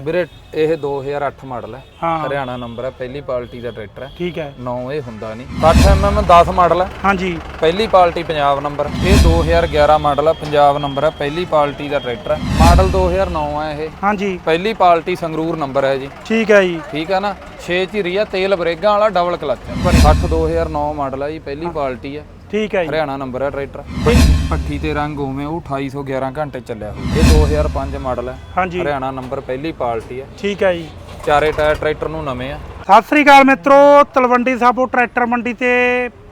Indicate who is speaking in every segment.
Speaker 1: ਵੀਰੇ ਇਹ 2008 ਮਾਡਲ ਹੈ।
Speaker 2: ਹਾਂ।
Speaker 1: ਹਰਿਆਣਾ ਨੰਬਰ ਹੈ ਪਹਿਲੀ ਪਾਰਟੀ ਦਾ ਟਰੈਕਟਰ ਹੈ।
Speaker 2: ਠੀਕ ਹੈ।
Speaker 1: 9 ਇਹ ਹੁੰਦਾ ਨਹੀਂ। 60 mm 10 ਮਾਡਲ ਹੈ।
Speaker 2: ਹਾਂਜੀ।
Speaker 1: ਪਹਿਲੀ ਪਾਰਟੀ ਪੰਜਾਬ ਨੰਬਰ ਇਹ 2011 ਮਾਡਲ ਹੈ ਪੰਜਾਬ ਨੰਬਰ ਹੈ। ਪਹਿਲੀ ਪਾਰਟੀ ਦਾ ਟਰੈਕਟਰ ਹੈ। ਮਾਡਲ 2009 ਹੈ ਇਹ।
Speaker 2: ਹਾਂਜੀ।
Speaker 1: ਪਹਿਲੀ ਪਾਰਟੀ ਸੰਗਰੂਰ ਨੰਬਰ ਹੈ ਜੀ।
Speaker 2: ਠੀਕ ਹੈ ਜੀ।
Speaker 1: ਠੀਕ ਹੈ ਨਾ? 6 ਝਿਰੀ ਆ ਤੇਲ ਬਰੇਗਾਂ ਵਾਲਾ ਡਬਲ ਕਲਚ ਹੈ। 60 2009 ਮਾਡਲ ਹੈ ਜੀ ਪਹਿਲੀ ਪਾਰਟੀ ਹੈ।
Speaker 2: ਠੀਕ ਹੈ ਜੀ।
Speaker 1: ਹਰਿਆਣਾ ਨੰਬਰ ਹੈ ਟਰੈਕਟਰ। ਪੱਠੀ ਤੇ ਰੰਗ ਉਵੇਂ ਉਹ 2811 ਘੰਟੇ ਚੱਲਿਆ ਇਹ 2005 ਮਾਡਲ ਹੈ।
Speaker 2: ਹਾਂਜੀ।
Speaker 1: ਹਰਿਆਣਾ ਨੰਬਰ ਪਹਿਲੀ ਪਾਰਟੀ ਹੈ।
Speaker 2: ਠੀਕ ਹੈ ਜੀ।
Speaker 1: ਚਾਰੇ ਟਾਇਰ ਟਰੈਕਟਰ ਨੂੰ ਨਵੇਂ ਆ।
Speaker 2: ਸਤਿ ਸ੍ਰੀ ਅਕਾਲ ਮਿੱਤਰੋ ਤਲਵੰਡੀ ਸਾਬੋ ਟਰੈਕਟਰ ਮੰਡੀ ਤੇ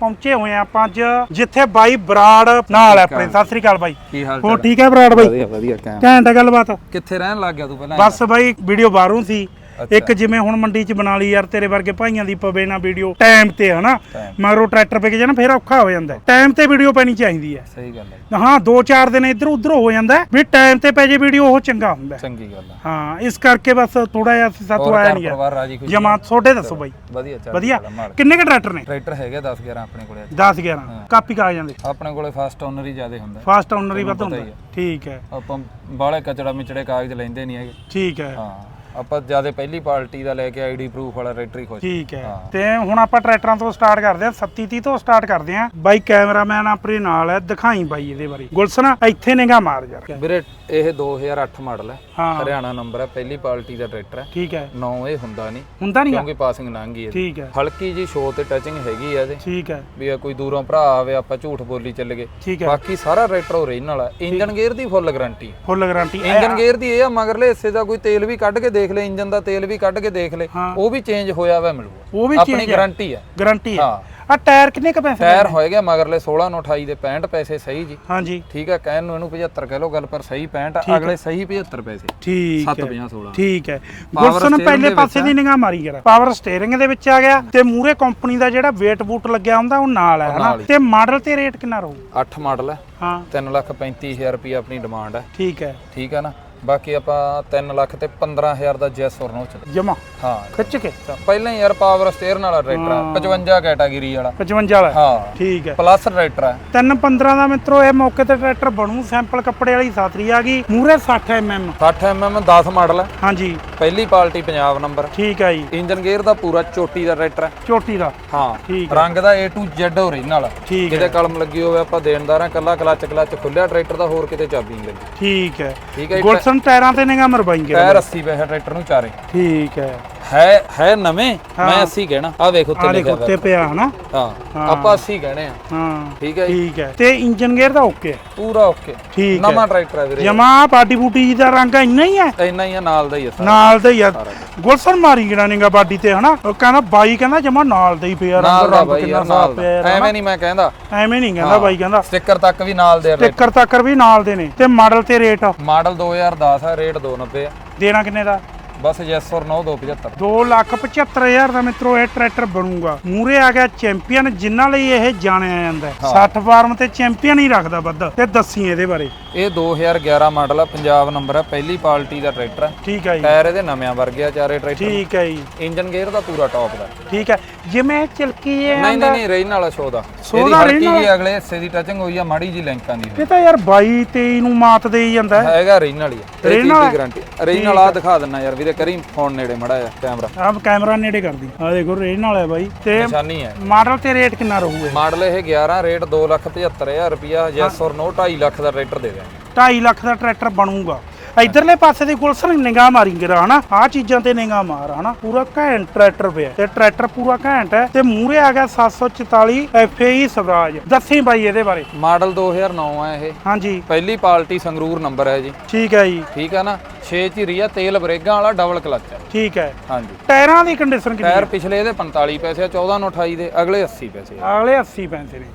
Speaker 2: ਪਹੁੰਚੇ ਹੋਏ ਆ ਆਪਾਂ ਅੱਜ ਜਿੱਥੇ ਬਾਈ ਬਰਾੜ ਨਾਲ ਹੈ ਆਪਣੇ। ਸਤਿ ਸ੍ਰੀ ਅਕਾਲ ਬਾਈ।
Speaker 1: ਕੀ ਹਾਲ
Speaker 2: ਹੋਰ ਠੀਕ ਹੈ ਬਰਾੜ ਬਾਈ?
Speaker 1: ਵਧੀਆ ਵਧੀਆ ਕੈਮ
Speaker 2: ਘੈਂਟ ਹੈ ਗੱਲਬਾਤ।
Speaker 1: ਕਿੱਥੇ ਰਹਿਣ ਲੱਗ ਗਿਆ ਤੂੰ ਪਹਿਲਾਂ?
Speaker 2: ਬਸ ਬਾਈ ਵੀਡੀਓ ਬਾਹਰੋਂ ਸੀ। ਇੱਕ ਜਿਵੇਂ ਹੁਣ ਮੰਡੀ 'ਚ ਬਣਾ ਲਈ ਯਾਰ ਤੇਰੇ ਵਰਗੇ ਭਾਈਆਂ ਦੀ ਪਵੇ ਨਾ ਵੀਡੀਓ ਟਾਈਮ ਤੇ ਹਨਾ ਮਗਰੋਂ ਟਰੈਕਟਰ ਪੇ ਕੇ ਜਾਣਾ ਫੇਰ ਔਖਾ ਹੋ ਜਾਂਦਾ ਟਾਈਮ ਤੇ ਵੀਡੀਓ ਪੈਣੀ ਚਾਹੀਦੀ ਹੈ।
Speaker 1: ਸਹੀ ਗੱਲ ਹੈ।
Speaker 2: ਹਾਂ 2-4 ਦਿਨ ਇੱਧਰ ਉੱਧਰ ਹੋ ਜਾਂਦਾ ਹੈ, ਵੀ ਟਾਈਮ ਤੇ ਪੈ ਜੇ ਵੀਡੀਓ ਉਹ ਚੰਗਾ ਹੁੰਦਾ ਹੈ।
Speaker 1: ਚੰਗੀ ਗੱਲ ਹੈ।
Speaker 2: ਹਾਂ ਇਸ ਕਰਕੇ ਬਸ ਥੋੜਾ ਜਿਹਾ ਸਾਤੋਂ
Speaker 1: ਹੋਰ
Speaker 2: ਆਇਆ ਨਹੀਂ ਗਿਆ
Speaker 1: ਪਰਿਵਾਰ ਰਾਜੀ ਖੁਸ਼ੀ
Speaker 2: ਜਮਾ ਤੁਹਾਡੇ ਦੱਸੋ ਬਾਈ।
Speaker 1: ਵਧੀਆ ਚੱਲ
Speaker 2: ਵਧੀਆ। ਕਿੰਨੇ ਕ ਟਰੈਕਟਰ ਨੇ?
Speaker 1: ਟਰੈਕਟਰ ਹੈਗੇ 10 11 ਆਪਣੇ ਕੋਲੇ। ਅੱਜ।
Speaker 2: 10 11 ਕਾਪੀ ਕਾ ਜਾਂਦੇ?
Speaker 1: ਆਪਣੇ ਕੋਲੇ ਫਸਟ ਓਨਰ ਹੀ ਜ਼ਿਆਦਾ ਹੁੰਦਾ।
Speaker 2: ਫਾਸਟ ਓਨਰ ਹੀ ਵੱਧ ਹੁੰਦਾ।
Speaker 1: ਹੀ ਹੈ।
Speaker 2: ਠੀਕ ਹੈ।
Speaker 1: ਆਪਾਂ ਬਾਲੇ ਕਚੜਾ ਮਿਚੜੇ ਕਾਗਜ਼ ਲੈਂਦੇ ਨਹੀਂ ਹੈਗੇ।
Speaker 2: ਠੀਕ ਹੈ।
Speaker 1: ਹਾਂ। ਆਪਾਂ ਜ਼ਿਆਦਾ ਪਹਿਲੀ ਪਾਰਟੀ ਦਾ ਲੈ ਕੇ ਆਈਡੀ ਪ੍ਰੂਫ ਵਾਲਾ ਟਰੈਕਟਰ ਹੀ ਖੁਸ਼
Speaker 2: ਠੀਕ ਹੈ।
Speaker 1: ਹਾਂ।
Speaker 2: ਤੇ ਹੁਣ ਆਪਾਂ ਟਰੈਕਟਰਾਂ ਤੋਂ ਸਟਾਰਟ ਕਰਦੇ ਹਾਂ। 37 30 ਤੋਂ ਸਟਾਰਟ ਕਰਦੇ ਹਾਂ। ਬਾਈ ਕੈਮਰਾਮੈਨ ਆਪਣੇ ਨਾਲ ਹੈ। ਦਿਖਾਈ ਬਾਈ ਇਹਦੇ ਬਾਰੇ। ਗੁਲਸ਼ਨ ਇੱਥੇ ਨਿਗਾ ਮਾਰ ਯਾਰ।
Speaker 1: ਵੀਰੇ ਇਹ 2008 ਮਾਡਲ ਹੈ।
Speaker 2: ਹਾਂ।
Speaker 1: ਹਰਿਆਣਾ ਨੰਬਰ ਹੈ। ਪਹਿਲੀ ਪਾਰਟੀ ਦਾ ਟਰੈਕਟਰ ਹੈ।
Speaker 2: ਠੀਕ ਹੈ।
Speaker 1: 9 ਇਹ ਹੁੰਦਾ ਨਹੀਂ।
Speaker 2: ਹੁੰਦਾ ਨਹੀਂ
Speaker 1: ਕਿਉਂਕਿ ਪਾਸਿੰਗ ਲੰਘ ਹੈ।
Speaker 2: ਠੀਕ ਹੈ।
Speaker 1: ਹਲਕੀ ਜੀ ਸ਼ੋ ਤੇ ਟੱਚਿੰਗ ਹੈਗੀ ਆ ਇਹਦੇ।
Speaker 2: ਠੀਕ ਹੈ।
Speaker 1: ਵੀ ਕੋਈ ਦੂਰੋਂ ਭਰਾ ਆਵੇ ਆਪਾਂ ਝੂਠ ਬੋਲੀ ਚੱਲ ਗਏ।
Speaker 2: ਠੀਕ ਹੈ।
Speaker 1: ਬਾਕੀ ਸਾਰਾ ਟਰੈਕਟਰ ਓਰੀਜਨਲ ਹੈ। ਇੰਜਨ ਗੇਅਰ ਦੀ full guarantee
Speaker 2: full guarantee
Speaker 1: engine gear ਦੀ ਇਹ ਆ ਮਗਰਲੇ ਹਿੱਸੇ ਦਾ ਕੋਈ ਤੇਲ ਵੀ ਕੱਢ ਕੇ ਦੇਖ ਲੈ ਇੰਜਨ ਦਾ ਤੇਲ ਵੀ ਕੱਢ ਕੇ ਦੇਖ ਲੈ। ਉਹ ਵੀ ਚੇਂਜ ਹੋਇਆ ਵਾ ਮਿਲੂਗਾ।
Speaker 2: ਉਹ ਵੀ
Speaker 1: ਆਪਣੀ ਗਾਰੰਟੀ ਹੈ
Speaker 2: ਗਾਰੰਟੀ ਹੈ
Speaker 1: ਹਾਂ।
Speaker 2: ਆ ਟਾਇਰ ਕਿੰਨੇ ਕ ਪੈਸੇ
Speaker 1: ਟਾਇਰ ਹੋਏਗਾ ਮਗਰਲੇ 16 ਨੂੰ 28 ਦੇ 65 ਪੈਸੇ ਸਹੀ ਜੀ।
Speaker 2: ਹਾਂਜੀ।
Speaker 1: ਠੀਕ ਹੈ ਕਹਿਣ ਨੂੰ ਇਹਨੂੰ 75 ਕਹਿ ਲਓ ਗੱਲ ਪਰ ਸਹੀ 65 ਆ, ਅਗਲੇ ਸਹੀ 75 ਪੈਸੇ।
Speaker 2: ਠੀਕ
Speaker 1: 7
Speaker 2: ਹੈ।
Speaker 1: 50 16
Speaker 2: ਠੀਕ ਹੈ।
Speaker 1: Steering
Speaker 2: ਪਹਿਲੇ ਪਾਸੇ ਦੀ ਨਿਗਾਹ ਮਾਰੀ ਜਰਾ। ਪਾਵਰ ਸਟੀਅਰਿੰਗ ਦੇ ਵਿੱਚ ਆ ਗਿਆ ਤੇ ਮੂਰੇ ਕੰਪਨੀ ਦਾ ਜਿਹੜਾ weight ਬੂਟ ਲੱਗਿਆ ਹੁੰਦਾ ਉਹ ਨਾਲ ਹੈ ਹਨਾ। ਤੇ ਮਾਡਲ ਤੇ ਰੇਟ ਕਿੰਨਾ ਰਹੂ?
Speaker 1: 8 ਮਾਡਲ ਹੈ।
Speaker 2: ਹਾਂ।
Speaker 1: 3 ਲੱਖ 35000 ਰੁਪਏ ਆਪਣੀ ਡਿਮਾਂਡ ਹੈ।
Speaker 2: ਠੀਕ ਹੈ।
Speaker 1: ਠੀਕ ਹੈ ਨਾ? ਬਾਕੀ ਆਪਾਂ 3 ਲੱਖ ਤੇ 15000 ਦਾ ਜੈਸ ਨੋ ਚੱਲ।
Speaker 2: ਜਮਾ?
Speaker 1: ਹਾਂ।
Speaker 2: ਖਿੱਚ ਕੇ?
Speaker 1: ਤਾਂ ਪਹਿਲਾਂ ਹੀ ਯਾਰ ਪਾਵਰ ਸਟੀਅਰਨ ਵਾਲਾ ਟਰੈਕਟਰ ਆ। 55 ਕੈਟਾਗਰੀ ਵਾਲਾ।
Speaker 2: 55 ਵਾਲਾ।
Speaker 1: ਹਾਂ।
Speaker 2: ਠੀਕ ਹੈ।
Speaker 1: ਪਲੱਸ ਟਰੈਕਟਰ ਆ।
Speaker 2: 315 ਦਾ ਮਿੱਤਰੋ ਇਹ ਮੌਕੇ ਤੇ ਟਰੈਕਟਰ ਬਣੂ। ਸੈਂਪਲ ਕੱਪੜੇ ਵਾਲੀ ਸਾਤਰੀ ਆ ਗਈ। ਮੂਰੇ 60 mm
Speaker 1: 60 mm 10 ਮਾਡਲ ਹੈ
Speaker 2: ਹਾਂਜੀ।
Speaker 1: ਪਹਿਲੀ ਪਾਰਟੀ ਪੰਜਾਬ ਨੰਬਰ
Speaker 2: ਠੀਕ ਹੈ ਜੀ।
Speaker 1: ਇੰਜਨ ਗੇਅਰ ਦਾ ਪੂਰਾ ਚੋਟੀ ਦਾ ਟਰੈਕਟਰ ਹੈ
Speaker 2: ਚੋਟੀ ਦਾ।
Speaker 1: ਹਾਂ।
Speaker 2: ਠੀਕ
Speaker 1: ਰੰਗ ਦਾ A to Z ਓਰੀਜਨਲ
Speaker 2: ਠੀਕ
Speaker 1: ਜਿਹਦੇ ਕਲਮ ਲੱਗੀ ਹੋਵੇ ਆਪਾਂ ਦੇਣਦਾਰ ਕੱਲਾ ਕਲੱਚ ਕਲੱਚ ਖੁੱਲਿਆ ਟਰੈਕਟਰ ਦਾ ਹੋਰ ਕਿਤੇ ਚਾਬੀ ਨਹੀਂ ਲੱਗੀ।
Speaker 2: ਠੀਕ ਹੈ।
Speaker 1: ਠੀਕ ਹੈ
Speaker 2: ਟਾਇਰਾਂ ਤੇ ਨਿਗਾਹ ਮਰਵਾਏਂਗੇ
Speaker 1: ਟਾਇਰ 80 ਪੈਸੇ ਟਰੈਕਟਰ ਨੂੰ ਚਾਰੇ।
Speaker 2: ਠੀਕ ਹੈ।
Speaker 1: ਹੈ ਹੈ ਨਵੇਂ? ਮੈਂ 80 ਕਹਿਣਾ। ਆ ਵੇਖ ਉੱਤੇ ਲਿਖਿਆ
Speaker 2: ਉੱਤੇ ਪਿਆ ਹਨਾ।
Speaker 1: ਹਾਂ ਆਪਾਂ 80 ਕਹਿਣੇ ਆ।
Speaker 2: ਹਾਂ।
Speaker 1: ਠੀਕ ਹੈ ਜੀ?
Speaker 2: ਠੀਕ ਹੈ। ਤੇ ਇੰਜਨ ਗੇਅਰ ਦਾ ਓਕੇ
Speaker 1: ਪੂਰਾ ਓਕੇ
Speaker 2: ਠੀਕ ਹੈ।
Speaker 1: ਨਵਾਂ ਟਰੈਕਟਰ ਹੈ ਵੀਰੇ।
Speaker 2: ਜਮਾ ਬਾਡੀ ਬੂਟੀ ਦਾ ਰੰਗ ਇੰਨਾ ਹੀ ਹੈ?
Speaker 1: ਇੰਨਾ ਹੀ ਆ ਨਾਲ ਦਾ ਹੀ ਸਾਰਾ।
Speaker 2: ਨਾਲ ਦਾ ਹੀ ਆ। ਗੁਲਸ਼ਨ ਮਾਰੀ ਗਿਣਾ ਨਿਗਾ ਬਾਡੀ ਤੇ ਹਨਾ? ਉਹ ਕਹਿੰਦਾ ਬਾਈ ਕਹਿੰਦਾ ਜਮਾ ਨਾਲ ਦਾ ਹੀ ਪਿਆ ਰੰਗ ਰੰਗ ਕਿੰਨਾ ਸਾਫ਼ ਪਿਆ
Speaker 1: ਐਵੇਂ ਨਹੀਂ ਮੈਂ ਕਹਿੰਦਾ।
Speaker 2: ਐਵੇਂ ਨਹੀਂ ਕਹਿੰਦਾ ਬਾਈ ਕਹਿੰਦਾ।
Speaker 1: ਸਟicker ਤੱਕ ਵੀ ਨਾਲ ਦੇ ਰੇਟ
Speaker 2: ਟਿੱਕਰ ਤੱਕਰ ਵੀ ਨਾਲ ਦੇ ਨੇ। ਤੇ ਮਾਡਲ ਤੇ ਰੇਟ
Speaker 1: ਮਾਡਲ 2010 ਆ ਰੇਟ 290 ਆ।
Speaker 2: ਦੇਣਾ ਕਿੰਨੇ ਦਾ?
Speaker 1: ਬਸ ਯੈਸ ਔਰ ਨੋ 275
Speaker 2: ਦੋ ਲੱਖ 75000 ਦਾ ਮਿੱਤਰੋ ਇਹ ਟਰੈਕਟਰ ਬਣੂਗਾ। ਮੂਰੇ ਆ ਗਿਆ ਚੈਂਪੀਅਨ ਜਿਨ੍ਹਾਂ ਲਈ ਇਹ ਜਾਣਿਆ ਜਾਂਦਾ ਹੈ। 60 ਫਾਰਮ ਤੇ ਚੈਂਪੀਅਨ ਹੀ ਰੱਖਦਾ ਵੱਧ ਤੇ ਦੱਸੀ ਇਹਦੇ ਬਾਰੇ।
Speaker 1: ਇਹ 2011 ਮਾਡਲ ਆ ਪੰਜਾਬ ਨੰਬਰ ਆ ਪਹਿਲੀ ਪਾਰਟੀ ਦਾ ਟਰੈਕਟਰ ਆ।
Speaker 2: ਠੀਕ ਹੈ ਜੀ।
Speaker 1: ਟਾਇਰ ਇਹਦੇ ਨਵਿਆਂ ਵਰਗੇ ਆ ਚਾਰੇ ਟਰੈਕਟਰ।
Speaker 2: ਠੀਕ ਹੈ ਜੀ।
Speaker 1: ਇੰਜਨ ਗੇਅਰ ਦਾ ਪੂਰਾ ਟੌਪ ਦਾ।
Speaker 2: ਠੀਕ ਹੈ ਜਿਵੇਂ ਇਹ ਚਿਲਕੀ ਇਹ
Speaker 1: ਨਹੀਂ ਨਹੀਂ ਨਹੀਂ ਰੇਨ ਵਾਲਾ ਸ਼ੋ ਦਾ।
Speaker 2: Show
Speaker 1: ਇਹਦੀ
Speaker 2: ਦਾ
Speaker 1: ਹਲਕੀ ਅਗਲੇ ਹਿੱਸੇ ਦੀ ਟੱਚਿੰਗ ਹੋਈ ਆ ਮਾੜੀ ਜੀ ਲਿੰਕਾਂ ਦੀ
Speaker 2: ਇਹ ਤਾਂ ਯਾਰ 22 23 ਨੂੰ ਮਾਤ ਦੇ ਹੀ ਜਾਂਦਾ ਹੈ।
Speaker 1: ਹੈਗਾ ਰੇਨ ਵਾਲੀ ਆ। ਇਹ ਚੀਜ਼? ਦੀ ਗਾਰੰਟੀ ਰੇਨ ਵਾਲਾ ਦਿਖਾ ਦਿੰਨਾ ਯਾਰ ਵੀਰੇ। ਕਰੀ ਫੋਨ ਨੇੜੇ ਮੜਾ ਆ ਕੈਮਰਾ।
Speaker 2: ਆਪ ਕੈਮਰਾ ਨੇੜੇ ਕਰਦੀ। ਆ ਦੇਖੋ ਰੇਨ ਵਾਲਾ ਹੈ ਬਾਈ। ਤੇ
Speaker 1: ਨਿਸ਼ਾਨੀ ਹੈ।
Speaker 2: ਮਾਡਲ ਤੇ ਰੇਟ ਕਿੰਨਾ ਰਹੂ ਇਹ
Speaker 1: ਮਾਡਲ ਇਹ 11 ਰੇਟ 275000 ਰੁਪਿਆ ਯੈਸ ਔਰ ਨੋ 2.5 ਲੱਖ ਦਾ ਟਰੈਕਟਰ ਦੇ ਦਿਆਂਗੇ।
Speaker 2: 2.5 ਲੱਖ ਦਾ ਟਰੈਕਟਰ ਬਣੂਗਾ। ਇਧਰਲੇ ਪਾਸੇ ਦੀ ਗੁਲਸ਼ਨ ਨਿਗਾਹ ਮਾਰੀ ਗਿਰਾ ਹਨਾ? ਆ ਚੀਜ਼ਾਂ ਤੇ ਨਿਗਾਹ ਮਾਰ ਹਨਾ? ਪੂਰਾ ਘੈਂਟ ਟਰੈਕਟਰ ਪਿਆ ਤੇ ਟਰੈਕਟਰ ਪੂਰਾ ਘੈਂਟ ਹੈ ਤੇ ਮੂਰੇ ਆ ਗਿਆ 744 FAE ਸਵਰਾਜ। ਦੱਸੀ ਬਾਈ ਇਹਦੇ ਬਾਰੇ।
Speaker 1: ਮਾਡਲ 2009 ਹੈ ਇਹ।
Speaker 2: ਹਾਂਜੀ।
Speaker 1: ਪਹਿਲੀ ਪਾਰਟੀ ਸੰਗਰੂਰ ਨੰਬਰ ਹੈ ਜੀ।
Speaker 2: ਠੀਕ ਹੈ ਜੀ।
Speaker 1: ਠੀਕ ਹੈ ਨਾ? 6 ਝਿਰੀ ਆ ਤੇਲ ਬਰੇਗਾਂ ਵਾਲਾ ਡਬਲ ਕਲਚ ਹੈ
Speaker 2: ਠੀਕ ਹੈ।
Speaker 1: ਹਾਂਜੀ।
Speaker 2: ਟਾਇਰਾਂ ਦੀ ਕੰਡੀਸ਼ਨ ਕਿੰਨੀ
Speaker 1: ਟਾਇਰ ਪਿਛਲੇ ਇਹਦੇ 45 ਪੈਸੇ ਆ 14 ਨੂੰ 28 ਦੇ ਅਗਲੇ 80 ਪੈਸੇ ਆ।
Speaker 2: ਅਗਲੇ 80 ਪੈਸੇ ਨੇ।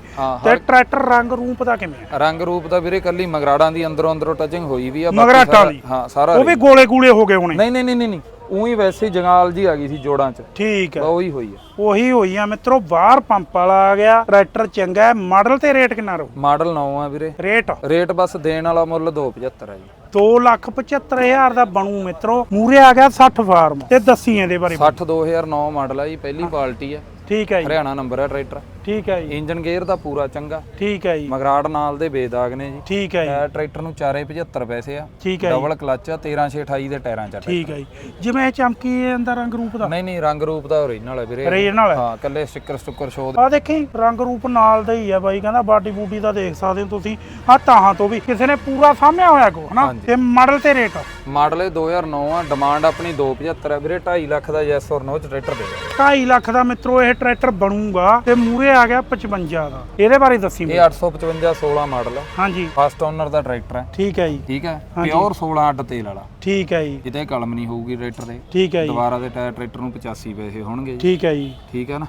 Speaker 2: ਤੇ ਟਰੈਕਟਰ ਰੰਗ ਰੂਪ ਦਾ ਕਿਵੇਂ ਹੈ?
Speaker 1: ਰੰਗ ਰੂਪ ਦਾ ਵੀਰੇ ਕੱਲੀ ਮਗਰਾੜਾਂ ਦੀ ਅੰਦਰੋਂ ਅੰਦਰੋਂ ਟੱਚਿੰਗ ਹੋਈ ਵੀ ਆ
Speaker 2: ਮਗਰਾਟਾਂ
Speaker 1: ਸਾਰਾ-। ਹਾਂ ਸਾਰਾ
Speaker 2: ਉਹ ਵੀ ਗੋਲੇ ਗੂਲੇ ਹੋ ਗਏ ਹੋਣੇ।
Speaker 1: ਨਹੀਂ ਨਹੀਂ ਨਹੀਂ ਨਹੀਂ ਉਹੀ ਵੈਸੇ ਹੀ ਜੰਗਾਲ ਜੀ ਆ ਗਈ ਸੀ ਜੋੜਾਂ 'ਚ।
Speaker 2: ਠੀਕ ਹੈ।
Speaker 1: ਉਹੀ ਹੋਈ ਆ।
Speaker 2: ਉਹੀ ਹੋਈ ਆ ਮਿੱਤਰੋ ਬਾਹਰ ਪੰਪ ਵਾਲਾ ਆ ਗਿਆ। ਟਰੈਕਟਰ ਚੰਗਾ ਹੈ। ਮਾਡਲ ਤੇ ਰੇਟ ਕਿੰਨਾ ਰਹੂ?
Speaker 1: ਮਾਡਲ 9 ਆ ਵੀਰੇ।
Speaker 2: ਰੇਟ?
Speaker 1: ਰੇਟ ਬਸ ਦੇਣ ਵਾਲਾ ਮੁੱਲ 275 ਹੈ ਜੀ।
Speaker 2: 275000 ਦਾ ਬਣੂ ਮਿੱਤਰੋ। ਮੂਰੇ ਆ ਗਿਆ 60 ਫਾਰਮ। ਤੇ ਦੱਸੀ ਇਹਦੇ ਬਾਰੇ।
Speaker 1: 60 2009 ਮਾਡਲ ਆ ਜੀ ਪਹਿਲੀ ਪਾਰਟੀ ਆ।
Speaker 2: ਠੀਕ ਹੈ ਜੀ।
Speaker 1: ਹਰਿਆਣਾ ਨੰਬਰ ਹੈ ਟਰੈਕਟਰ।
Speaker 2: ਠੀਕ ਹੈ ਜੀ।
Speaker 1: ਇੰਜਨ ਗੇਅਰ ਦਾ ਪੂਰਾ ਚੰਗਾ।
Speaker 2: ਠੀਕ ਹੈ ਜੀ।
Speaker 1: ਮਗਰਾੜ ਨਾਲ ਦੇ ਬੇਦਾਗ ਨੇ ਜੀ।
Speaker 2: ਠੀਕ ਹੈ ਜੀ।
Speaker 1: ਟਰੈਕਟਰ ਨੂੰ 475 ਪੈਸੇ ਆ।
Speaker 2: ਠੀਕ ਹੈ
Speaker 1: ਡਬਲ ਕਲਚ ਆ 13628 ਦੇ ਟਾਇਰਾਂ ਚ ਆ
Speaker 2: ਠੀਕ ਹੈ ਜੀ। ਜਿਵੇਂ ਇਹ ਚਮਕੀ ਇਹਦਾ ਰੰਗ ਰੂਪ ਦਾ?
Speaker 1: ਨਹੀਂ ਨਹੀਂ ਰੰਗ ਰੂਪ ਦਾ ਓਰੀਜਨਲ ਹੈ ਵੀਰੇ।
Speaker 2: ਰੀਜਨਲ ਹੈ?
Speaker 1: ਹਾਂ ਕੱਲੇ ਸਟicker ਸਟੁੱਕਰ ਸ਼ੋ
Speaker 2: ਆ ਦੇਖੀ ਰੰਗ ਰੂਪ ਨਾਲ ਦਾ ਹੀ ਆ ਬਾਈ। ਕਹਿੰਦਾ ਬਾਡੀ ਬੂਡੀ ਦਾ ਦੇਖ ਸਕਦੇ ਹੋ ਤੁਸੀਂ। ਆ ਤਾਹਾਂ ਤੋਂ ਵੀ ਕਿਸੇ ਨੇ ਪੂਰਾ ਸਾਹਮਿਆ ਹੋਇਆ ਕੋ ਹਨਾ। ਤੇ ਮਾਡਲ ਤੇ ਰੇਟ
Speaker 1: ਮਾਡਲ ਇਹ 2009 ਆ ਡਿਮਾਂਡ ਆਪਣੀ 275 ਹੈ ਵੀਰੇ 2.5 ਲੱਖ ਦਾ ਯੈਸ ਔਰ ਨੋ ਚ ਟਰੈਕਟਰ ਦੇ ਦਿਓ।
Speaker 2: 2.5 ਲੱਖ ਦਾ ਮਿੱਤਰੋ ਇਹ ਟਰੈਕਟਰ ਬਣੂਗਾ ਤੇ ਮੂਰੇ ਆ ਗਿਆ 55 ਦਾ। ਇਹਦੇ ਬਾਰੇ ਦੱਸੀ
Speaker 1: ਇਹ 855 16 ਮਾਡਲ ਆ।
Speaker 2: ਹਾਂਜੀ।
Speaker 1: ਫਸਟ ਓਨਰ ਦਾ ਟਰੈਕਟਰ ਹੈ
Speaker 2: ਠੀਕ ਹੈ ਜੀ।
Speaker 1: ਠੀਕ ਹੈ। ਪਿਓਰ 16 ਅੱਡ ਤੇਲ ਵਾਲਾ।
Speaker 2: ਠੀਕ ਹੈ ਜੀ।
Speaker 1: ਜਿਹਦੇ ਕਲਮ ਨਹੀਂ ਹੋਊਗੀ ਟਰੈਕਟਰ ਦੇ11
Speaker 2: ਠੀਕ ਹੈ ਜੀ।
Speaker 1: ਦੁਬਾਰਾ ਦੇ ਟਾਇਰ ਟਰੈਕਟਰ ਨੂੰ 85 ਪੈਸੇ ਹੋਣਗੇ ਜੀ।
Speaker 2: ਠੀਕ ਹੈ ਜੀ।
Speaker 1: ਠੀਕ ਹੈ ਨਾ?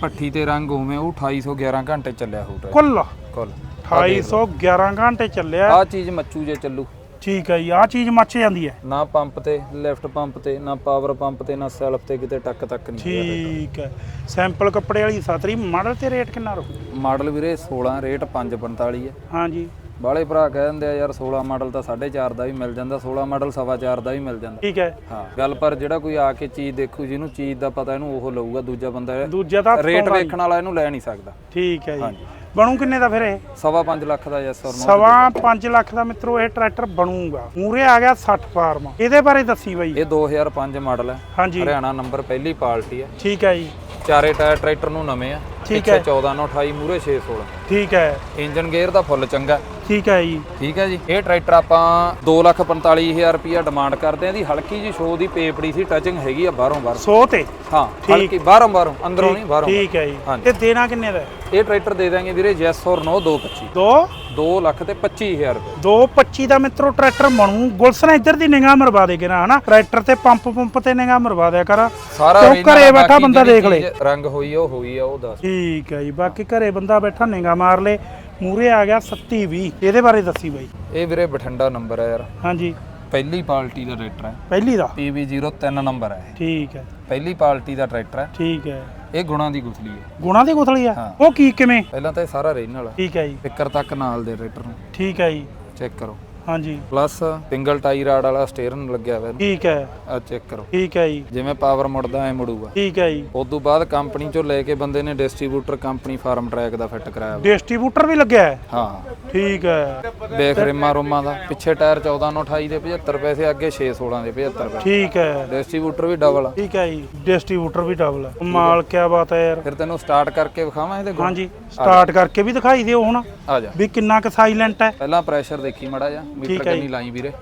Speaker 1: ਪੱਠੀ ਤੇ ਰੰਗ ਉਵੇਂ ਉਹ 2811 ਘੰਟੇ ਚੱਲਿਆ ਹੋਊ ਟਰੈਕਟਰ
Speaker 2: ਕੁੱਲ।
Speaker 1: ਕੁੱਲ
Speaker 2: 2811 ਘੰਟੇ ਚੱਲਿਆ।
Speaker 1: ਆ ਚੀਜ਼ ਮੱਚੂ ਜੇ ਚੱਲੂ।
Speaker 2: ਠੀਕ ਹੈ ਜੀ ਆ ਚੀਜ਼ ਮੱਚ ਜਾਂਦੀ ਹੈ।
Speaker 1: ਨਾ ਪੰਪ ਤੇ ਲੈਫਟ ਪੰਪ ਤੇ ਨਾ ਪਾਵਰ ਪੰਪ ਤੇ ਨਾ ਸੈਲਫ ਤੇ ਕਿਤੇ ਟੱਕ ਤੱਕ ਨਹੀਂ
Speaker 2: ਠੀਕ ਹੈ। ਸੈਂਪਲ ਕੱਪੜੇ ਵਾਲੀ ਸਤਰੀ ਮਾਡਲ ਤੇ ਰੇਟ ਕਿੰਨਾ ਰਹੂ
Speaker 1: ਮਾਡਲ ਵੀਰੇ 16 ਰੇਟ 545 ਹੈ।
Speaker 2: ਹਾਂਜੀ।
Speaker 1: ਬਾਲੇ ਭਰਾ ਕਹਿ ਦਿੰਦੇ ਆ ਯਾਰ 16 ਮਾਡਲ ਤਾਂ 4.5 ਦਾ ਵੀ ਮਿਲ ਜਾਂਦਾ 16 ਮਾਡਲ 4.5 ਦਾ ਵੀ ਮਿਲ ਜਾਂਦਾ।
Speaker 2: ਠੀਕ ਹੈ।
Speaker 1: ਹਾਂ ਗੱਲ ਪਰ ਜਿਹੜਾ ਕੋਈ ਆ ਕੇ ਚੀਜ਼ ਦੇਖੂ ਜਿਹਨੂੰ ਚੀਜ਼ ਦਾ ਪਤਾ ਇਹਨੂੰ ਉਹ ਲਊਗਾ ਦੂਜਾ ਬੰਦਾ
Speaker 2: ਦੂਜਾ ਤਾਂ
Speaker 1: ਰੇਟ। ਵੇਖਣ ਵਾਲਾ ਇਹਨੂੰ ਲੈ ਨਹੀਂ ਸਕਦਾ।
Speaker 2: ਠੀਕ ਹੈ ਜੀ।
Speaker 1: ਹਾਂਜੀ।
Speaker 2: ਬਣੂ ਕਿੰਨੇ ਦਾ ਫਿਰ ਇਹ?
Speaker 1: ਸਵਾ ਪੰਜ ਲੱਖ ਦਾ ਯੈਸ ਔਰ ਨੋ
Speaker 2: ਸਵਾ 5 ਲੱਖ ਦਾ ਮਿੱਤਰੋ ਇਹ ਟਰੈਕਟਰ ਬਣੂਗਾ। ਮੂਰੇ ਆ ਗਿਆ 60 ਫਾਰਮ। ਇਹਦੇ ਬਾਰੇ ਦੱਸੀ ਬਾਈ।
Speaker 1: ਇਹ 2005 ਮਾਡਲ ਹੈ।
Speaker 2: ਹਾਂਜੀ।
Speaker 1: ਹਰਿਆਣਾ ਨੰਬਰ ਪਹਿਲੀ ਪਾਰਟੀ ਹੈ।
Speaker 2: ਠੀਕ ਹੈ ਜੀ।
Speaker 1: ਚਾਰੇ ਟਾਇਰ ਟਰੈਕਟਰ ਨੂੰ ਨਵੇਂ ਆ।
Speaker 2: ਠੀਕ ਹੈ।
Speaker 1: 14 ਨੂੰ 28 ਮੂਰੇ 616
Speaker 2: ਠੀਕ ਹੈ।
Speaker 1: ਇੰਜਨ ਗੇਅਰ ਦਾ ਫੁੱਲ ਚੰਗਾ।
Speaker 2: ਠੀਕ ਹੈ ਜੀ।
Speaker 1: ਠੀਕ ਹੈ ਜੀ। ਇਹ ਟਰੈਕਟਰ ਆਪਾਂ 245000 ਰੁਪਿਆ ਡਿਮਾਂਡ ਕਰਦੇ ਆ ਦੀ ਹਲਕੀ ਜੀ ਸ਼ੋ ਦੀ ਪੇਪੜੀ ਸੀ ਟਚਿੰਗ ਹੈਗੀ ਆ ਬਾਹਰੋਂ ਬਾਹਰ।
Speaker 2: 100 ਤੇ?
Speaker 1: ਹਾਂ। ਹਲਕੀ ਬਾਹਰੋਂ ਬਾਹਰੋਂ ਅੰਦਰੋਂ ਨਹੀਂ ਬਾਹਰੋਂ
Speaker 2: ਠੀਕ ਹੈ ਜੀ। ਤੇ ਦੇਣਾ ਕਿੰਨੇ ਦਾ?
Speaker 1: ਇਹ ਟਰੈਕਟਰ ਦੇ ਦਾਂਗੇ ਵੀਰੇ ਯੈਸ ਔਰ ਨੋ 225
Speaker 2: ਦੋ?
Speaker 1: 2 ਲੱਖ ਤੇ 25000 ਰੁਪਏ।
Speaker 2: 225 ਦਾ ਮਿੱਤਰੋ ਟਰੈਕਟਰ ਬਣੂ। ਗੁਲਸ਼ਨ ਇੱਧਰ ਦੀ ਨਿਗਾਹ ਮਰਵਾ ਦੇ ਕੇ ਨਾ ਹਨਾ? ਟਰੈਕਟਰ ਤੇ ਪੰਪ ਪੰਪ ਤੇ ਨਿਗਾਹ ਮਰਵਾ ਦਿਆ ਕਰ।
Speaker 1: ਸਾਰਾ
Speaker 2: ਘਰੇ ਬੈਠਾ ਬੰਦਾ ਦੇਖ ਲੇ।
Speaker 1: ਰੰਗ ਹੋਈ ਉਹ ਹੋਈ ਆ ਉਹ ਦੱਸ।
Speaker 2: ਠੀਕ ਹੈ ਜੀ ਬਾਕੀ ਘਰੇ ਬੰਦਾ ਬੈਠਾ ਨਿਗਾਹ ਮਾਰ ਲੇ। ਮੂਰੇ ਆ ਗਿਆ 3720 ਇਹਦੇ ਬਾਰੇ ਦੱਸੀ ਬਾਈ।
Speaker 1: ਇਹ ਵੀਰੇ ਬਠਿੰਡਾ ਨੰਬਰ ਹੈ ਯਾਰ।
Speaker 2: ਹਾਂਜੀ।
Speaker 1: ਪਹਿਲੀ ਪਾਰਟੀ ਦਾ ਟਰੈਕਟਰ ਹੈ।
Speaker 2: ਪਹਿਲੀ ਦਾ?
Speaker 1: PB03 ਨੰਬਰ ਹੈ।
Speaker 2: ਠੀਕ ਹੈ।
Speaker 1: ਪਹਿਲੀ ਪਾਰਟੀ ਦਾ ਟਰੈਕਟਰ ਹੈ।
Speaker 2: ਠੀਕ ਹੈ।
Speaker 1: ਇਹ ਗੁਣਾ ਦੀ ਗੁਥਲੀ ਹੈ।
Speaker 2: ਗੁਣਾ ਦੀ ਗੁਥਲੀ ਆ
Speaker 1: ਹਾਂ।
Speaker 2: ਉਹ ਕੀ ਕਿਵੇਂ?
Speaker 1: ਪਹਿਲਾਂ ਤਾਂ ਇਹ ਸਾਰਾ ਰੀਜਨਲ ਹੈ
Speaker 2: ਠੀਕ ਹੈ ਜੀ।
Speaker 1: ਸਟicker ਤੱਕ ਨਾਲ ਦੇ ਟਰੈਕਟਰ ਨੂੰ।
Speaker 2: ਠੀਕ ਹੈ ਜੀ।
Speaker 1: ਚੈੱਕ ਕਰੋ।
Speaker 2: ਹਾਂਜੀ।
Speaker 1: ਪਲੱਸ ਸਿੰਗਲ ਟਾਈ ਰਾਡ ਵਾਲਾ ਸਟੀਅਰਿੰਗ ਲੱਗਿਆ ਹੋਇਆ।
Speaker 2: ਠੀਕ ਹੈ।
Speaker 1: ਆ ਚੈੱਕ ਕਰੋ।
Speaker 2: ਠੀਕ ਹੈ ਜੀ।
Speaker 1: ਜਿਵੇਂ ਪਾਵਰ ਮੁੜਦਾ ਐ ਮੁੜੂਗਾ।
Speaker 2: ਠੀਕ ਹੈ ਜੀ।
Speaker 1: ਉਸ ਤੋਂ ਬਾਅਦ ਕੰਪਨੀ ਚੋਂ ਲੈ ਕੇ ਬੰਦੇ ਨੇ ਡਿਸਟ੍ਰੀਬਿਊਟਰ ਕੰਪਨੀ ਫਾਰਮ ਟਰੈਕ ਦਾ ਫਿੱਟ ਕਰਾਇਆ। ਵਾ।
Speaker 2: ਡਿਸਟ੍ਰੀਬਿਊਟਰ ਵੀ ਲੱਗਿਆ ਹੈ?
Speaker 1: ਹਾਂ।
Speaker 2: ਠੀਕ ਹੈ।
Speaker 1: ਦੇਖ ਰਿਮਾ ਰੋਮਾ ਦਾ। ਪਿੱਛੇ ਟਾਇਰ 14 ਨੂੰ 28 ਦੇ 75 ਪੈਸੇ ਅੱਗੇ 6 16 ਦੇ 75 ਪੈਸੇ।
Speaker 2: ਠੀਕ ਹੈ।
Speaker 1: ਡਿਸਟ੍ਰੀਬਿਊਟਰ ਵੀ ਡਬਲ ਆ।
Speaker 2: ਠੀਕ ਹੈ ਜੀ। ਡਿਸਟ੍ਰੀਬਿਊਟਰ ਵੀ ਡਬਲ ਹੈ ਮਾਲ ਕਿਆ ਬਾਤ ਹੈ ਯਾਰ।
Speaker 1: ਫਿਰ ਤੈਨੂੰ ਸਟਾਰਟ ਕਰਕੇ ਵਿਖਾਵਾਂ ਇਹਦੇ
Speaker 2: ਹਾਂਜੀ। ਸਟਾਰਟ ਕਰਕੇ ਵੀ ਦਿਖਾਈ ਦਿਓ ਹੁਣ
Speaker 1: ਆ ਜਾ।
Speaker 2: ਵੀ ਕਿੰਨਾ ਕੁ ਸਾਇਲੈਂਟ ਹੈ।
Speaker 1: ਪਹਿਲਾਂ ਪ੍ਰੈਸ਼ਰ ਦੇਖੀ ਮੜਾ ਜਾ ਮੀਟਰ
Speaker 2: ਠੀਕ ਹੈ
Speaker 1: ਕਿੰਨੀ
Speaker 2: ਜੀ।
Speaker 1: ਲਾਈ ਵੀਰੇ?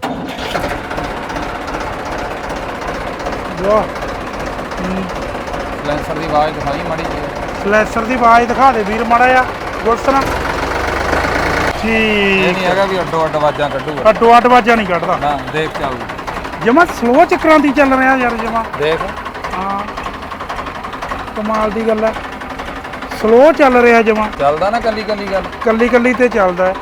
Speaker 2: ਵਾਹ
Speaker 1: ਸਲੈਂਸਰ ਦੀ ਆਵਾਜ਼ ਦਿਖਾਈ ਮੜੀ ਜੀ
Speaker 2: ਸਲੈਸਰ ਦੀ ਆਵਾਜ਼ ਦਿਖਾ ਦੇ ਵੀਰ ਮਾੜਾ ਜਿਹਾ। ਗੁਰਸਨ।
Speaker 1: ਇਹ
Speaker 2: ਠੀਕ
Speaker 1: ਨਹੀਂ ਹੈਗਾ ਵੀ ਅੱਡੋ ਅੱਡ ਆਵਾਜ਼ਾਂ ਕੱਢੂਗਾ।
Speaker 2: ਅੱਡੋ ਅੱਡ ਵਾਜਾ ਨਹੀਂ ਕੱਢਦਾ।
Speaker 1: ਨਾ ਦੇਖ ਚੱਲ
Speaker 2: ਜਮਾ ਸਲੋ ਚੱਕਰਾਂ ਦੀ ਚੱਲ ਰਿਹਾ ਯਾਰ ਜਮਾ।
Speaker 1: ਦੇਖ।
Speaker 2: ਹਾਂ। ਕਮਾਲ ਦੀ ਗੱਲ ਹੈ। ਸਲੋ ਚੱਲ ਰਿਹਾ ਜਮਾ।
Speaker 1: ਚੱਲਦਾ ਨਾ ਕੱਲੀ ਕੱਲੀ ਗੱਲ।
Speaker 2: ਕੱਲੀ ਕੱਲੀ ਤੇ ਚੱਲਦਾ ਹੈ।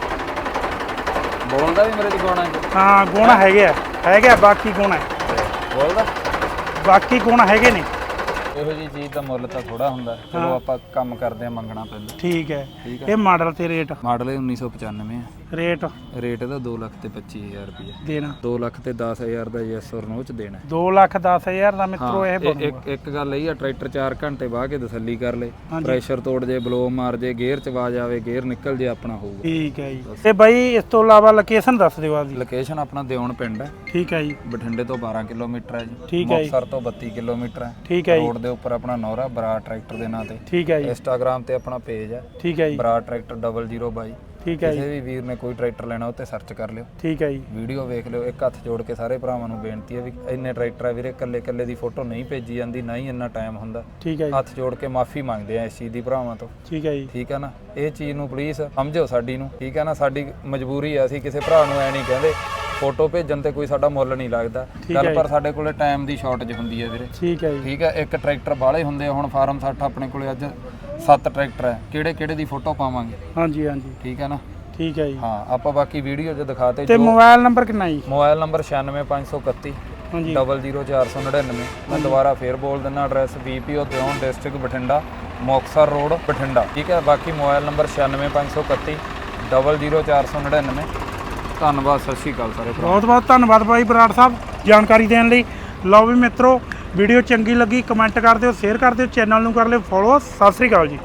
Speaker 1: ਬੋਲਦਾ ਵੀ ਮੇਰੇ ਚ ਗਾਣਾ
Speaker 2: ਹਾਂ ਗੁਣ ਹੈਗੇ ਆ। ਹੈਗੇ ਆ, ਬਾਕੀ ਗੁਣ ਹੈ
Speaker 1: ਬੋਲਦਾ।
Speaker 2: ਬਾਕੀ ਗੁਣ ਹੈਗੇ ਨੇ।
Speaker 1: ਇਹੋ ਜੀ ਚੀਜ਼ ਦਾ ਮੁੱਲ ਤਾਂ ਥੋੜਾ ਹੁੰਦਾ ਚਲੋ ਆਪਾਂ ਕੰਮ ਕਰਦੇ ਆ ਮੰਗਣਾ ਪੈਂਦਾ
Speaker 2: ਠੀਕ ਹੈ।
Speaker 1: ਠੀਕ
Speaker 2: ਇਹ ਮਾਡਲ ਤੇ ਰੇਟ?
Speaker 1: ਮਾਡਲ ਇਹ 1995 ਹੈ
Speaker 2: ਰੇਟ?
Speaker 1: ਰੇਟ ਇਹਦਾ 2 ਲੱਖ ਤੇ 25000 ਰੁਪਏ
Speaker 2: ਦੇਣਾ।
Speaker 1: 2 ਲੱਖ ਤੇ 10000 ਦਾ ਯੈਸ ਔਰ ਨੋ ਚ ਦੇਣਾ ਹੈ।
Speaker 2: 2 ਲੱਖ 10 ਹਜ਼ਾਰ ਦਾ ਮਿੱਤਰੋ ਇਹ
Speaker 1: ਇੱਕ ਇੱਕ ਗੱਲ ਇਹ ਆ ਟਰੈਕਟਰ 4 ਘੰਟੇ ਬਾਅਦ ਕੇ ਤਸੱਲੀ ਕਰ ਲੇ। ਪ੍ਰੈਸ਼ਰ ਤੋੜ ਜੇ ਬਲੋ ਮਾਰ ਜੇ ਗੇਅਰ ਚ ਆਵਾਜ਼ ਆਵੇ ਗੇਅਰ ਨਿਕਲ ਜੇ ਆਪਣਾ ਹੋਊਗਾ।
Speaker 2: ਠੀਕ ਹੈ ਜੀ। ਤੇ ਬਾਈ ਇਸ ਤੋਂ ਇਲਾਵਾ ਲੋਕੇਸ਼ਨ ਦੱਸ ਦਿਓ ਆਪਦੀ।
Speaker 1: ਲੋਕੇਸ਼ਨ ਆਪਣਾ ਦਿਉਣ ਪਿੰਡ ਹੈ।
Speaker 2: ਠੀਕ ਹੈ ਜੀ।
Speaker 1: ਬਠਿੰਡੇ ਤੋਂ 12 ਕਿਲੋਮੀਟਰ ਹੈ ਜੀ।
Speaker 2: ਠੀਕ ਹੈ ਜੀ।
Speaker 1: ਮੁਕਤਸਰ ਤੋਂ 32 ਕਿਲੋਮੀਟਰ ਹੈ।
Speaker 2: ਠੀਕ ਹੈ ਜੀ।
Speaker 1: ਰੋਡ ਦੇ ਉੱਪਰ ਆਪਣਾ ਨੌਰਾ ਬਰਾ ਟਰੈਕਟਰ ਦੇ ਨਾਂ ਤੇ।
Speaker 2: ਠੀਕ ਹੈ ਜੀ।
Speaker 1: ਇੰਸਟਾਗ੍ਰam ਤੇ ਆਪਣਾ ਪੇਜ ਹੈ।
Speaker 2: ਠੀਕ ਹੈ ਜੀ।
Speaker 1: ਬਰਾ ਟਰੈਕਟਰ 002
Speaker 2: ਠੀਕ ਹੈ ਜੀ।
Speaker 1: ਕਿਸੇ ਵੀ ਵੀਰ ਨੇ ਕੋਈ ਟਰੈਕਟਰ ਲੈਣਾ ਉੱਤੇ ਸਰਚ ਕਰ ਲਿਓ।
Speaker 2: ਠੀਕ ਹੈ ਜੀ।
Speaker 1: ਵੀਡੀਓ ਵੇਖ ਲਿਓ ਇੱਕ ਹੱਥ ਜੋੜ ਕੇ ਸਾਰੇ ਭਰਾਵਾਂ ਨੂੰ ਬੇਨਤੀ ਹੈ ਵੀ ਇੰਨੇ ਟਰੈਕਟਰ ਆ ਵੀਰੇ ਇਕੱਲੇ ਇਕੱਲੇ ਦੀ ਫੋਟੋ ਨਹੀਂ ਭੇਜੀ ਜਾਂਦੀ ਨਾ ਹੀ ਇੰਨਾ ਟਾਈਮ ਹੁੰਦਾ।
Speaker 2: ਠੀਕ ਹੈ ਜੀ।
Speaker 1: ਹੱਥ ਜੋੜ ਕੇ ਮਾਫੀ ਮੰਗਦੇ ਆ ਇਸ ਚੀਜ਼ ਦੀ ਭਰਾਵਾਂ ਤੋਂ।
Speaker 2: ਠੀਕ ਹੈ ਜੀ।
Speaker 1: ਠੀਕ ਹੈ ਨਾ? ਇਹ ਚੀਜ਼ ਨੂੰ ਪਲੀਜ਼ ਸਮਝੋ ਸਾਡੀ ਨੂੰ। ਠੀਕ ਹੈ ਨਾ? ਸਾਡੀ ਮਜਬੂਰੀ ਆ ਅਸੀਂ ਕਿਸੇ ਭਰਾ ਨੂੰ ਐ ਨਹੀਂ ਕਹਿੰਦੇ। ਫੋਟੋ ਭੇਜਣ ਤੇ ਕੋਈ ਸਾਡਾ ਮੁੱਲ ਨਹੀਂ ਲੱਗਦਾ। ਗੱਲ ਪਰ ਸਾਡੇ ਕੋਲੇ ਟਾਈਮ ਦੀ ਸ਼ਾਰਟੇਜ ਹੁੰਦੀ ਹੈ ਵੀਰੇ।
Speaker 2: ਠੀਕ ਹੈ ਜੀ।
Speaker 1: ਠੀਕ ਹੈ ਇੱਕ ਟਰੈਕਟਰ ਬਾਹਲੇ ਹੁੰਦੇ ਹੁਣ ਫਾਰਮ 60 ਆਪਣੇ ਕੋਲੇ ਅੱਜ 7 ਟਰੈਕਟਰ ਹੈ। ਕਿਹੜੇ ਕਿਹੜੇ ਦੀ ਫੋਟੋ ਪਾਵਾਂਗੇ?
Speaker 2: ਹਾਂਜੀ ਹਾਂਜੀ।
Speaker 1: ਠੀਕ ਹੈ ਨਾ?
Speaker 2: ਠੀਕ ਹੈ ਜੀ।
Speaker 1: ਹਾਂ ਆਪਾਂ ਬਾਕੀ ਵੀਡੀਓ 'ਚ ਦਿਖਾਤੇ
Speaker 2: ਤੇ ਮੋਬਾਈਲ ਨੰਬਰ ਕਿੰਨਾ ਜੀ?
Speaker 1: ਮੋਬਾਈਲ ਨੰਬਰ 96531
Speaker 2: ਹਾਂਜੀ।
Speaker 1: 00499 ਮੈਂ ਦੁਬਾਰਾ ਫੇਰ ਬੋਲ ਦਿੰਦਾ ਐਡਰੈਸ ਬੀਪੀਓ ਦਿਉਣ ਡਿਸਟ੍ਰਿਕਟ ਬਠਿੰਡਾ ਮੁਕਤਸਰ ਰੋਡ ਬਠਿੰਡਾ। ਠੀਕ ਹੈ ਬਾਕੀ ਮੋਬਾਈਲ ਨੰਬਰ 96531 00499 ਧੰਨਵਾਦ, ਸਤਿ ਸ਼੍ਰੀ ਅਕਾਲ ਸਾਰੇ ਭਰਾ।
Speaker 2: ਬਹੁਤ ਬਹੁਤ ਧੰਨਵਾਦ ਭਾਈ ਬਰਾੜ ਸਾਹਿਬ ਜਾਣਕਾਰੀ ਦੇਣ ਲਈ। ਲਓ ਵੀ ਮਿੱਤਰੋ ਵੀਡੀਓ ਚੰਗੀ ਲੱਗੀ ਕਮੈਂਟ ਕਰ ਦਿਓ ਸ਼ੇਅਰ ਕਰ ਦਿਓ ਚੈਨਲ ਨੂੰ ਕਰ ਲਿਓ ਫੋਲੋ ਸਤਿ ਸ੍ਰੀ ਅਕਾਲ ਜੀ।